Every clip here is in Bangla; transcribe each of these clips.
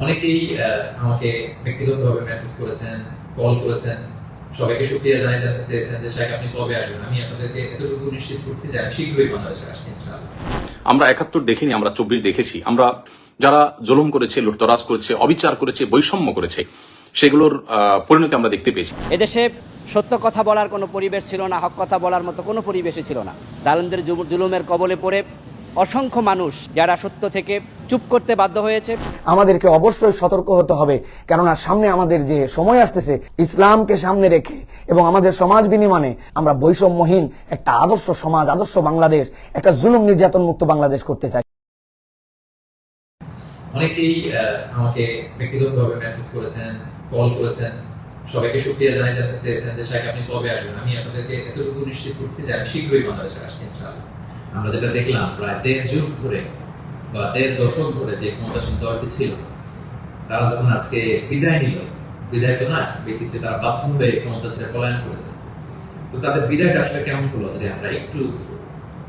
অনেকেই আমাকে ব্যক্তিগতভাবে মেসেজ করেছেন কল করেছেন সবাইকে সুক্রিয়া জানাই জানতে চেয়েছেন যে শেখ আপনি কবে আসবেন? আমি আপনাদেরকে এতটুকু নিশ্চিত করছি যে আমি শীঘ্রই বাংলাদেশে আসছি ইনশাআল্লাহ। আমরা একাত্তর দেখিনি আমরা চব্বিশ দেখেছি। আমরা যারা জুলুম করেছে লুটতরাজ করেছে অবিচার করেছে বৈষম্য করেছে সেগুলোর আহ, পরিণতি আমরা দেখতে পেয়েছি। এদেশে সত্য কথা বলার কোনো পরিবেশ ছিল না হক কথা বলার মতো কোনো পরিবেশই ছিল না। জালেমদের জুলুমের কবলে পড়ে অসংখ্য মানুষ যারা সত্য থেকে চুপ করতে বাধ্য হয়েছে। আমাদেরকে অবশ্যই সতর্ক হতে হবে কেননা সামনে আমাদের যে সময় আসতেছে ইসলামকে সামনে রেখে এবং আমাদের সমাজ বিনিময়ে আমরা বৈষম্যহীন একটা আদর্শ সমাজ আদর্শ বাংলাদেশ একটা জুলুম নির্যাতন মুক্ত বাংলাদেশ করতে চাই। অনেকেই আমাকে ব্যক্তিগতভাবে মেসেজ করেছেন কল করেছেন। সবাইকে সুক্রিয়া জানাই জানতে চেয়েছেন যে শেখ আপনি কবে আসবেন? আমি আপনাদেরকে এতটুকু নিশ্চিত করছি যে আমি শীঘ্রই বাংলাদেশে আসছি ইনশাআল্লাহ। আমরা যেটা দেখলাম, প্রায় দেড় যুগ ধরে বা দেড় দশক ধরে যে ক্ষমতাসীন দলটি ছিল, তারা যখন আজকে বিদায় নিল, বিদায় তো না বেসিকলি তারা বাধ্য হয়ে ক্ষমতা ছেড়ে পলায়ন করেছে। তো তাদের বিদায়টা আসলে কেমন হলো যে আমরা একটু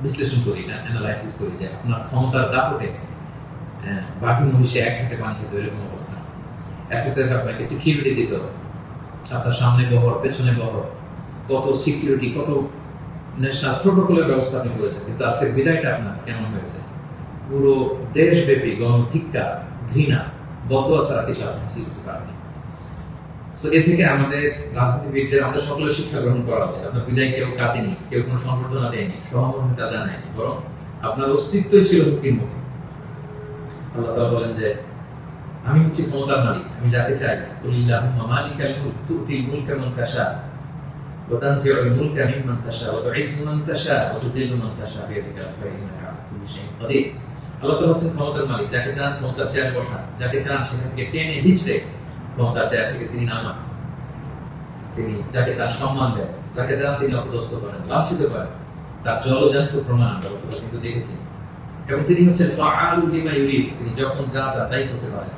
বিশ্লেষণ করি না অ্যানালাইসিস করি যে আপনার ক্ষমতার দাপটে বাকি মহিষে এক ঘণ্টা পানি খেতে এরকম অবস্থা। এসএসএফ আপনাকে সিকিউরিটি দিত আপনার সামনে বহর, পেছনে বহর, কত সিকিউরিটি কত ন্যাশনাল প্রোটোকলের ব্যবস্থা আপনি করেছেন, কিন্তু আজকের বিদায়টা আপনার কেমন হয়েছে? পুরো দেশব্যাপী গণধিক্কা, ঘৃণা বদয়া ছাড়া কিছু আপনি সৃষ্টি করতে তো এ থেকে আমাদের রাজনীতিবিদদের, আমাদের সকলের শিক্ষা গ্রহণ করা উচিত। আপনার বিদায় কেউ কাটেনি কেউ কোনো সংবর্ধনা দেয়নি জানায়নি, বরং আপনার অস্তিত্বই ছিল হুকির মুখে। আল্লাহ তাআলা বলেন যে, আমি হচ্ছি ক্ষমতার মালিক, আমি যাকে চাই মুলক তুতিল মুলকা মান তাশা। মিম্মান তাশা ওয়া তুইজ্জু মান তাশা ওয়া তুযিল্লু মান তাশা বিয়াদিকাল খায়র ইন্নাকা আলা কুল্লি শাইইন কাদির আল্লাহ তাআলা হচ্ছেন ক্ষমতার মালিক। যাকে চান ক্ষমতার চেয়ারে বসান। যাকে চান সেখান থেকে টেনে হিচড়ে ক্ষমতার চেয়ার থেকে তিনি নামান। তিনি যাকে চান সম্মান দেন। যাকে চান তিনি অপদস্থ করেন, লাঞ্ছিত করেন। তার জলজান্ত প্রমাণ আমরা গতকাল কিন্তু দেখেছি। এবং তিনি হচ্ছেন ফাআলু লিমা ইউরিদ। তিনি যখন যা চা তাই করতে পারেন।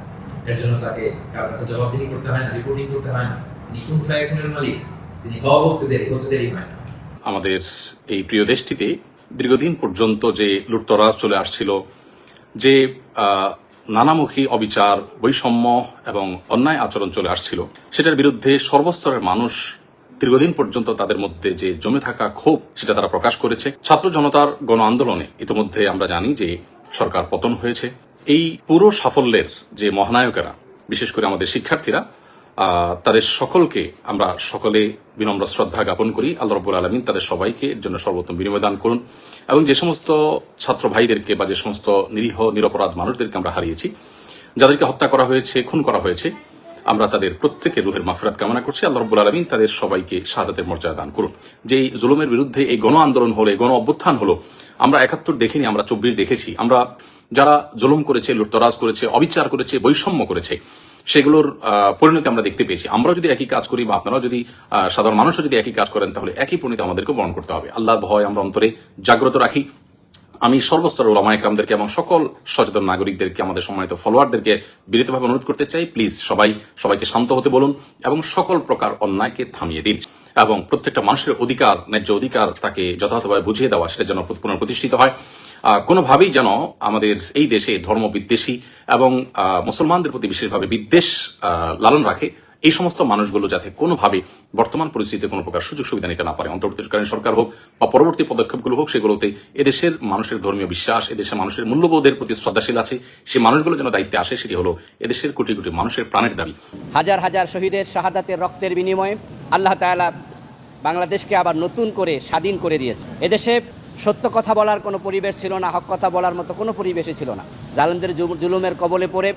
এর জন্য তাকে কার কাছে জবাবদিহি করতে হয় না রিপোর্টিং করতে হয় না। তিনি কোন ফায়াকুনের মালিক? তিনি হওয়া বলতে দেরি হয় না। আমাদের এই প্রিয় দেশটিতে দীর্ঘদিন পর্যন্ত যে লুটতরাজ চলে আসছিল, যে নানামুখী অবিচার, বৈষম্য এবং অন্যায় আচরণ চলে আসছিল, সেটার বিরুদ্ধে সর্বস্তরের মানুষ দীর্ঘদিন পর্যন্ত তাদের মধ্যে যে জমে থাকা ক্ষোভ, সেটা তারা প্রকাশ করেছে। ছাত্র জনতার গণ আন্দোলনে ইতিমধ্যে আমরা জানি যে সরকার পতন হয়েছে। এই পুরো সাফল্যের যে মহানায়কেরা, বিশেষ করে আমাদের শিক্ষার্থীরা তাদের সকলকে আমরা সকলে বিনম্র শ্রদ্ধা জ্ঞাপন করি। আল্লাহ রব্বুল আলমিন তাদের সবাইকে এর জন্য সর্বোত্তম বিনিময় দান করুন এবং যে সমস্ত ছাত্র ভাইদেরকে বা যে সমস্ত নিরীহ, নিরপরাধ মানুষদেরকে আমরা হারিয়েছি, যাদেরকে হত্যা করা হয়েছে, খুন করা হয়েছে, আমরা তাদের প্রত্যেকের রুহের মাফরাত কামনা করছি। আল্লাহ রব্বুল আলমিন তাদের সবাইকে শাহাদাতের মর্যাদা দান করুন। যে এই জুলুমের বিরুদ্ধে, এই গণ আন্দোলন হলো, এই গণ অভ্যুত্থান হলো, আমরা একাত্তর দেখিনি, আমরা চব্বিশ দেখেছি। আমরা যারা জুলুম করেছে, লুটতরাজ করেছে, অবিচার করেছে, বৈষম্য করেছে সেগুলোর পরিণতি আমরা দেখতে পেয়েছি। আমরা যদি একই কাজ করি বা আপনারাও যদি সাধারণ মানুষও যদি একই কাজ করেন, তাহলে একই পরিণতি আমাদেরকে বরণ করতে হবে। আল্লাহর ভয় আমরা অন্তরে জাগ্রত রাখি। আমি সর্বস্তর ওলামা একরামদেরকে এবং সকল সচেতন নাগরিকদেরকে, আমাদের সম্মানিত ফলোয়ারদেরকে বিরতভাবে অনুরোধ করতে চাই। প্লিজ সবাই সবাইকে শান্ত হতে বলুন এবং সকল প্রকার অন্যায়কে থামিয়ে দিন। এবং প্রত্যেকটা মানুষের অধিকার, ন্যায্য অধিকার তাকে যথাযথভাবে বুঝিয়ে দেওয়া সেটা যেন পুনঃপ্রতিষ্ঠিত হয়। কোনোভাবেই যেন আমাদের এই দেশে ধর্ম বিদ্বেষী এবং মুসলমানদের প্রতি বিশেষভাবে বিদ্বেষ লালন রাখে এই সমস্ত মানুষগুলো যাতে কোনোভাবে বর্তমান পরিস্থিতিতে কোনো প্রকার সুযোগ সুবিধা নিতে না পারে। অন্তর্বর্তীকালীন সরকার হোক বা পরবর্তী পদক্ষেপগুলো হোক, সেগুলোতে এদেশের মানুষের ধর্মীয় বিশ্বাস, এদেশের মানুষের মূল্যবোধের প্রতি শ্রদ্ধাশীল আছে সেই মানুষগুলো যেন দায়িত্বে আসে, সেটি হলো এদেশের কোটি কোটি মানুষের প্রাণের দাবি। হাজার হাজার শহীদের শাহাদাতের রক্তের বিনিময়ে আল্লাহ তাআলা বাংলাদেশকে আবার নতুন করে স্বাধীন করে দিয়েছে। এদেশে সত্য কথা বলার কোনো পরিবেশ ছিল না, হক কথা বলার মতো কোনো পরিবেশই ছিল না। জালেমদের জুলুমের কবলে পড়ে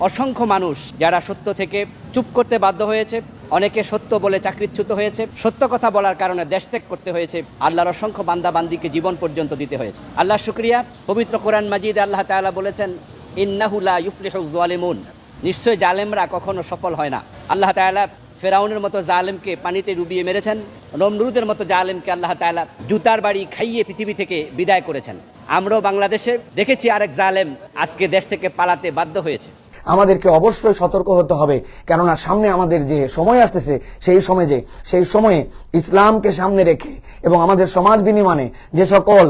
অসংখ্য মানুষ যারা সত্য থেকে চুপ করতে বাধ্য হয়েছে, অনেকে সত্য বলে চাকরিচ্যুত হয়েছে, সত্য কথা বলার কারণে দেশ ত্যাগ করতে হয়েছে, আল্লাহর অসংখ্য বান্দা বান্দিকে জীবন পর্যন্ত দিতে হয়েছে। আল্লাহ শুক্রিয়া। পবিত্র কোরআন মাজিদ আল্লাহ তাআলা বলেছেন ইন্নাহুলা ইউফলিহু জালিমুন নিশ্চয় জালেমরা কখনো সফল হয় না। আল্লাহ তাআলা ফেরাউনের মতো জালেমকে পানিতে ডুবিয়ে মেরেছেন নমরুদের মতো জালেমকে আল্লাহ তালা জুতার বাড়ি খাইয়ে পৃথিবী থেকে বিদায় করেছেন। আমরাও বাংলাদেশে দেখেছি আরেক জালেম আজকে দেশ থেকে পালাতে বাধ্য হয়েছে। আমাদেরকে অবশ্যই সতর্ক হতে হবে। কেননা সামনে আমাদের যে সময় আসতেছে, সেই সময় যে, সেই সময়ে ইসলামকে সামনে রেখে এবং আমাদের সমাজ বিনিময়ে যে সকল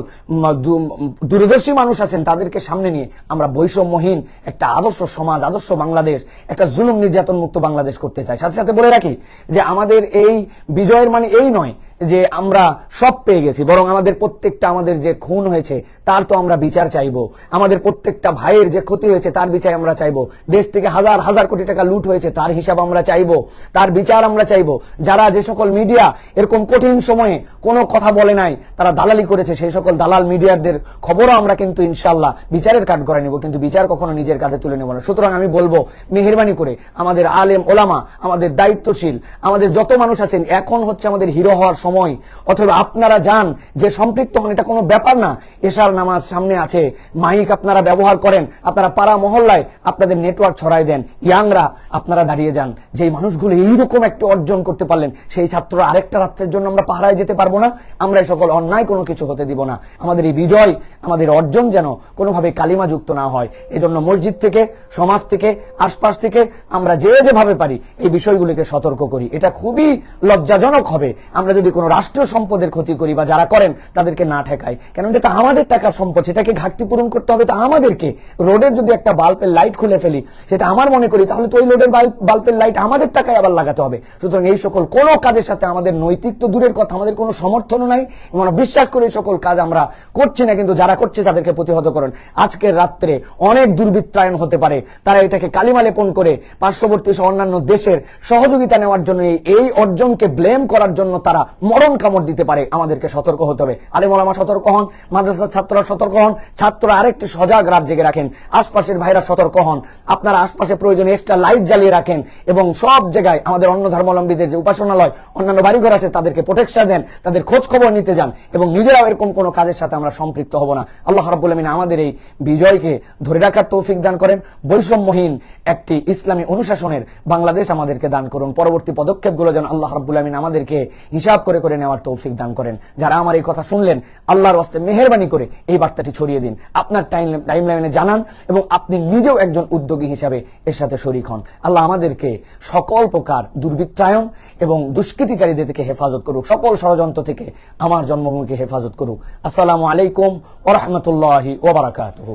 দূরদর্শী মানুষ আছেন, তাদেরকে সামনে নিয়ে আমরা বৈষম্যহীন একটা আদর্শ সমাজ, আদর্শ বাংলাদেশ, একটা জুলুম নির্যাতন মুক্ত বাংলাদেশ করতে চাই। সাথে সাথে বলে রাখি যে আমাদের এই বিজয়ের মানে এই নয় যে আমরা সব পেয়ে গেছি, বরং আমাদের প্রত্যেকটা আমাদের যে খুন হয়েছে, তার তো আমরা বিচার চাইব। আমাদের প্রত্যেকটা ভাইয়ের যে ক্ষতি হয়েছে, তার বিচার আমরা চাইব। দেশ থেকে হাজার হাজার কোটি টাকা লুট হয়েছে, তার হিসাব আমরা চাইব। তার বিচার আমরা চাইব। যারা যে সকল মিডিয়া এরকম কঠিন সময়ে কোনো কথা বলে নাই, তারা দালালি করেছে, সেই সকল দালাল মিডিয়াদের খবরও আমরা কিন্তু ইনশাল্লাহ বিচারের কাঠ করে নিব, কিন্তু বিচার কখনো নিজের কাঁধে তুলে নেব না। সুতরাং আমি বলব, মেহরবানি করে আমাদের আলেম ওলামা, আমাদের দায়িত্বশীল, আমাদের যত মানুষ আছেন, এখন হচ্ছে আমাদের হিরো হওয়ার সময়। অথবা আপনারা যান যে সম্পৃক্ত হন, এটা কোনো ব্যাপার না। এশার নামাজ সামনে আছে, মাইক আপনারা ব্যবহার করেন, আপনারা পাড়া মহল্লায় আপনাদের নেটওয়ার্ক ছড়াই দেন, ইয়াংরা আপনারা দাঁড়িয়ে যান। যে মানুষগুলো এইরকম একটা অর্জন করতে পারলেন, সেই ছাত্ররা আরেকটা রাত্রের জন্য আমরা পাহারায় যেতে পারব না। আমরা সকল অন্যায় কোনো কিছু হতে দিব না। আমাদের এই বিজয়, আমাদের অর্জন যেন কোনোভাবে কালিমা যুক্ত না হয়। এজন্য মসজিদ থেকে, সমাজ থেকে, আশপাশ থেকে আমরা যে যেভাবে পারি এই বিষয়গুলিকে সতর্ক করি। এটা খুবই লজ্জাজনক হবে। আমরা যদি কোনো রাষ্ট্রীয় সম্পদের ক্ষতি করি বা যারা করেন, তাদেরকে না ঠেকাই। কেন এটা তো আমাদের টাকার সম্পদ, সেটাকে ঘাটতি পূরণ করতে হবে, তো আমাদেরকে। রোডের যদি একটা বাল্বের লাইট খুলে ফেলি, সেটা আমার মনে করি, তাহলে তো ওই রোডের বাল্বের লাইট আমাদের টাকায় আবার লাগাতে হবে। সুতরাং এই সকল কোনো কাজের সাথে আমাদের নৈতিক তো দূরের কথা, আমাদের কোনো সমর্থনও নাই, এবং বিশ্বাস করি এই সকল কাজ আমরা করছি না, কিন্তু যারা করছে তাদেরকে প্রতিহত করেন। আজকের রাত্রে অনেক দুর্বৃত্তায়ন হতে পারে, তারা এটাকে কালিমা লেপন করে পার্শ্ববর্তী অন্যান্য দেশের সহযোগিতা নেওয়ার জন্য এই অর্জনকে ব্লেম করার জন্য তারা মরণ কামড় দিতে পারে, আমাদেরকে সতর্ক হতে হবে। আলিম ওলামা সতর্ক হন, মাদ্রাসার ছাত্ররা সতর্ক হন, ছাত্ররা আরেকটি সজাগ রাত জেগে রাখেন, আশপাশের ভাইরা সতর্ক হন। আপনারা আশপাশে প্রয়োজনে এক্সট্রা লাইট জ্বালিয়ে রাখেন এবং সব জায়গায় আমাদের অন্য ধর্মাবলম্বীদের যে উপাসনালয়, অন্যান্য বাড়িঘর আছে, তাদেরকে প্রোটেকশন দেন, তাদের খোঁজ খবর নিতে যান এবং নিজেরাও এরকম কোনো কাজের সাথে আমরা সম্পৃক্ত হব না। আল্লাহ রাব্বুল আমিন আমাদের এই বিজয়কে ধরে রাখার তৌফিক দান করেন। বৈষম্যহীন একটি ইসলামী অনুশাসনের বাংলাদেশ আমাদেরকে দান করুন। পরবর্তী পদক্ষেপগুলো যেন আল্লাহ রাব্বুল আমিন আমাদেরকে হিসাব করে করে করে নেওয়ার তৌফিক দান করেন। যারা আমার এই কথা শুনলেন, আল্লাহর ওয়াস্তে মেহেরবানি করে এই বার্তাটি ছড়িয়ে দিন। আপনার টাইম টাইম লাইনে জানান এবং আপনি নিজেও একজন উদ্যোগী হিসাবে এর সাথে শরিক হন। আল্লাহ আমাদেরকে সকল প্রকার দুর্বৃত্তায়ন এবং দুষ্কৃতিকারীদের থেকে হেফাজত করুক। সকল ষড়যন্ত্র থেকে আমার জন্মভূমিকে হেফাজত করুক। আসসালামু আলাইকুম ওরহমতুল্লাহি ওবরাকাতুহু